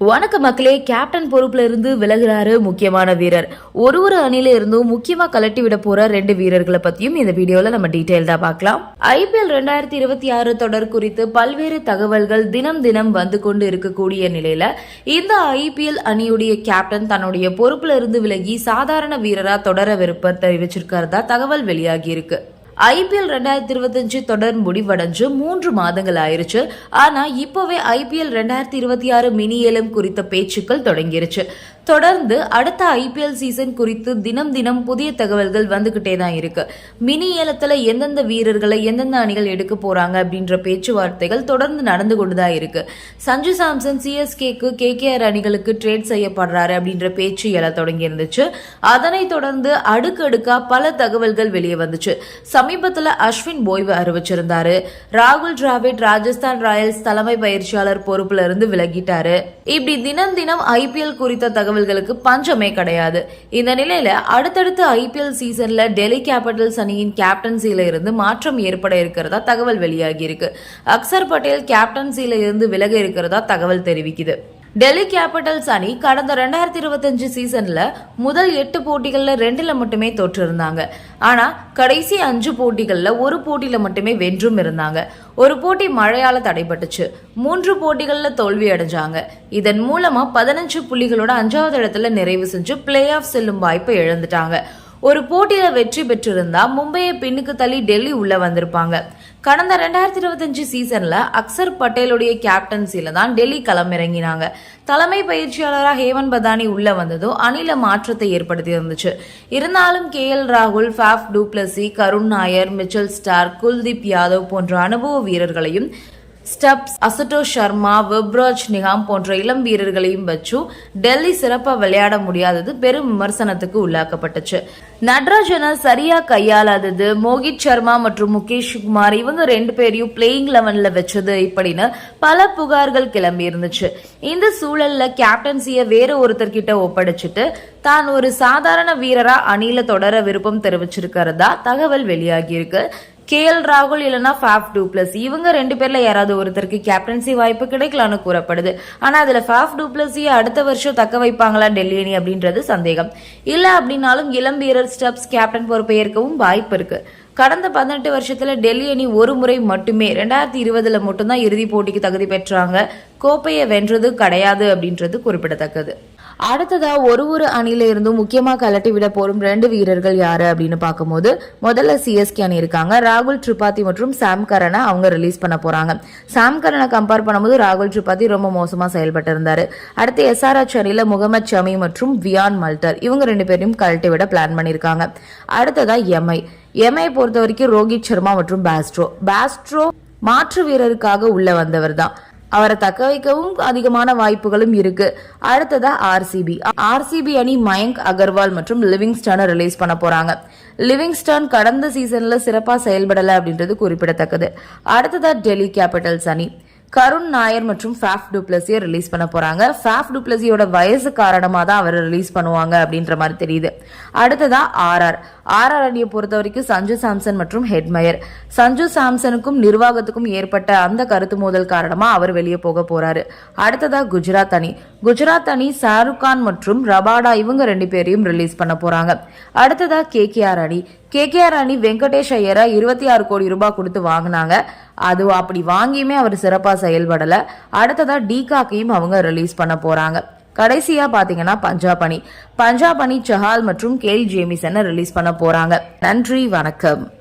வணக்க மக்களே கேப்டன் பொறுப்புல இருந்து விலகுறாரு முக்கியமான வீரர். ஒரு ஒரு அணில இருந்தும் முக்கியமா கலட்டி விட போற ரெண்டு வீரர்களை பத்தியும் இந்த வீடியோல நம்ம டீடைல்டா பார்க்கலாம். ஐபிஎல் ரெண்டாயிரத்தி இருபத்தி ஆறு தொடர் குறித்து பல்வேறு தகவல்கள் தினம் தினம் வந்து கொண்டு இருக்கக்கூடிய நிலையில இந்த ஐபிஎல் அணியுடைய கேப்டன் தன்னுடைய பொறுப்புல இருந்து விலகி சாதாரண வீரரா தொடர விருப்ப தெரிவிச்சிருக்கிறதா தகவல் வெளியாகி இருக்கு. ஐபிஎல் ரெண்டாயிரத்தி இருபத்தஞ்சு தொடர் முடிவடைஞ்சு மூன்று மாதங்கள் ஆயிருச்சு. ஆனா இப்போவே ஐபிஎல் ரெண்டாயிரத்தி இருபத்தி ஆறு மினி ஏலம் குறித்த பேச்சுக்கள் தொடங்கிருச்சு. தொடர்ந்து அடுத்த ஐபிஎல் சீசன் குறித்து தினம் தினம் புதிய தகவல்கள் வந்துகிட்டே தான் இருக்கு. மினி ஏலத்துல எந்தெந்த வீரர்களை எந்தெந்த அணிகள் எடுக்க போறாங்க அப்படின்ற பேச்சுவார்த்தைகள் தொடர்ந்து நடந்து கொண்டுதான் இருக்கு. சஞ்சு சாம்சன் சிஎஸ்கேக்கு கேகேஆர் அணிகளுக்கு ட்ரேட் செய்யப்படுறாரு அப்படின்ற பேச்சு எழ தொடங்கி இருந்துச்சு அதனைத் தொடர்ந்து அடுக்கடுக்கா பல தகவல்கள் வெளியே வந்துச்சு. சமீபத்துல அஸ்வின் ஓய்வு அறிவிச்சிருந்தாரு. ராகுல் டிராவிட் ராஜஸ்தான் ராயல்ஸ் தலைமை பயிற்சியாளர் பொறுப்புல இருந்து விலகிட்டாரு. இப்படி தினம் தினம் ஐபிஎல் குறித்த தகவல் தகவல்களுக்கு பஞ்சமே கிடையாது. இந்த நிலையில அடுத்தடுத்த ஐபிஎல் சீசன்ல டெல்லி கேபிட்டல்ஸ் அணியின் கேப்டன்சியில இருந்து மாற்றம் ஏற்பட இருக்கிறதா தகவல் வெளியாகி இருக்கு. அக்சர் பட்டேல் கேப்டன்சியில இருந்து விலக இருக்கிறதா தகவல் தெரிவிக்குது. டெல்லி கேபிட்டல்ஸ் அணி கடந்த ரெண்டாயிரத்தி இருபத்தஞ்சு சீசன்ல முதல் எட்டு போட்டிகள்ல ரெண்டுல மட்டுமே தோற்றிருந்தாங்க. ஆனா கடைசி அஞ்சு போட்டிகள்ல ஒரு போட்டியில மட்டுமே வென்றும் இருந்தாங்க. ஒரு போட்டி மழையால தடைபட்டுச்சு. மூன்று போட்டிகள்ல தோல்வி அடைஞ்சாங்க. இதன் மூலமா பதினஞ்சு புள்ளிகளோட அஞ்சாவது இடத்துல நிறைவு செஞ்சு பிளே ஆஃப் செல்லும் வாய்ப்பை இழந்துட்டாங்க. ஒரு போட்டியில வெற்றி பெற்றிருந்தா மும்பையை பின்னுக்கு தள்ளி டெல்லி உள்ள வந்திருப்பாங்க. கடந்த ரெண்டாயிரத்தி இருபத்தஞ்சு சீசன்ல அக்சர் பட்டேலுடைய கேப்டன்சியில தான் டெல்லி களமிறங்கினாங்க. தலைமை பயிற்சியாளராக ஹேமன் பதானி உள்ள வந்ததும் அணில மாற்றத்தை ஏற்படுத்தி இருந்துச்சு. இருந்தாலும் கே எல் ராகுல் Faf du Plessis Karun Nair Mitchell Starc Kuldeep Yadav போன்ற அனுபவ வீரர்களையும் ஸ்டப்ஸ் அசட்டோ சர்மா வெப்ராஜ் நிகாம் போன்ற இளம் வீரர்களையும் வச்சு டெல்லி சிறப்பா விளையாட முடியாதது பெரும் விமர்சனத்துக்கு உள்ளாக்கப்பட்டுச்சு. நட்ராஜனை சரியா கையாளாதது மோகித் சர்மா மற்றும் முகேஷ் குமார் இவங்க ரெண்டு பேரையும் பிளேயிங் லெவன்ல வச்சது இப்படின்னு பல புகார்கள் கிளம்பி இருந்துச்சு. இந்த சூழல்ல கேப்டன்சிய வேற ஒருத்தர்கிட்ட ஒப்படைச்சிட்டு தான் ஒரு சாதாரண வீரரா அணில தொடர விருப்பம் தெரிவிச்சிருக்கிறதா தகவல் வெளியாகி இருக்கு. கே எல் ராகுல் இல்லைனா ஃபாஃப் டூப்ளஸ் இவங்க ரெண்டு பேர்ல யாராவது ஒருத்தருக்கு கேப்டன்சி வாய்ப்பு கிடைக்கலாம்னு கூறப்படுது. ஆனா அதுல ஃபாஃப் டூப்ளஸியை அடுத்த வருஷம் தக்க வைப்பாங்களா டெல்லி அணி அப்படின்றது சந்தேகம். இல்ல அப்படின்னாலும் இளம் வீரர் ஸ்டப்ஸ் கேப்டன் பொறுப்பை ஏற்கவும் வாய்ப்பு இருக்கு. கடந்த பதினெட்டு வருஷத்துல டெல்லி அணி ஒரு முறை மட்டுமே ரெண்டாயிரத்தி இருபதுல மட்டும்தான் இறுதிப் போட்டிக்கு தகுதி பெற்றாங்க. கோப்பையை வென்றது கிடையாது அப்படின்றது குறிப்பிடத்தக்கது. அடுத்ததா ஒரு ஒரு அணில இருந்தும் முக்கியமா கலட்டி விட போறும் ரெண்டு வீரர்கள் யாரு அப்படின்னு பார்க்கும்போது முதல்ல சிஎஸ்கே அணி இருக்காங்க. ராகுல் திரிபாதி மற்றும் சாம் கரனை அவங்க ரிலீஸ் பண்ண போறாங்க. சாம் கரனை கம்பேர் பண்ணும்போது ராகுல் திரிபாதி ரொம்ப மோசமா செயல்பட்டு இருந்தாரு அடுத்து எஸ்ஆர்எச் அணியில முகமது ஷமி மற்றும் வியான் மல்டர் இவங்க ரெண்டு பேரையும் கழட்டி விட பிளான் பண்ணிருக்காங்க அடுத்ததா எம்ஐ எம்ஐ பொறுத்த வரைக்கும் ரோஹித் சர்மா மற்றும் பாஸ்ட்ரோ பாஸ்ட்ரோ மாற்று வீரருக்காக உள்ள வந்தவர் தான். அவரை தக்க வைக்கவும் அதிகமான வாய்ப்புகளும் இருக்கு. அடுத்ததா ஆர்சிபி ஆர்சிபி அணி மயங்க் அகர்வால் மற்றும் லிவிங்ஸ்டனை ரிலீஸ் பண்ண போறாங்க. லிவிங்ஸ்டன் கடந்த சீசன்ல சிறப்பா செயல்படல அப்படின்றது குறிப்பிடத்தக்கது. அடுத்ததா டெல்லி கேபிட்டல்ஸ் அணி. கருண் நாயர் மற்றும் ஃபேஃப் டூப்ளஸியை ரிலீஸ் பண்ண போகிறாங்க ஃபேஃப் டூப்ளஸியோட வயசு காரணமாக தான் அவரை ரிலீஸ் பண்ணுவாங்க அப்படின்ற மாதிரி தெரியுது. அடுத்ததா ஆர்ஆர் ஆர்ஆர் அணியை பொறுத்த வரைக்கும் சஞ்சு சாம்சன் மற்றும் ஹெட்மயர். சஞ்சு சாம்சனுக்கும் நிர்வாகத்துக்கும் ஏற்பட்ட அந்த கருத்து மோதல் காரணமாக அவர் வெளியே போக போகிறாரு அடுத்ததா குஜராத் அணி. குஜராத் அணி ஷாருக் கான் மற்றும் ரபாடா இவங்க ரெண்டு பேரையும் ரிலீஸ் பண்ண போகிறாங்க அடுத்ததா கேகேஆர் அணி. கேகேஆர் அணி வெங்கடேஷ் ஐயரை இருபத்தி ஆறு கோடி ரூபாய் கொடுத்து வாங்கினாங்க. அது அப்படி வாங்கியுமே அவர் சிறப்பாக செயல்படலை. அடுத்ததாக டிகாக்கையும் அவங்க ரிலீஸ் பண்ண போகிறாங்க கடைசியா பாத்தீங்கன்னா பஞ்சாப் அணி. பஞ்சாப் அணி சஹால் மற்றும் கேல் ஜேமிசனை ரிலீஸ் பண்ண போறாங்க. நன்றி வணக்கம்.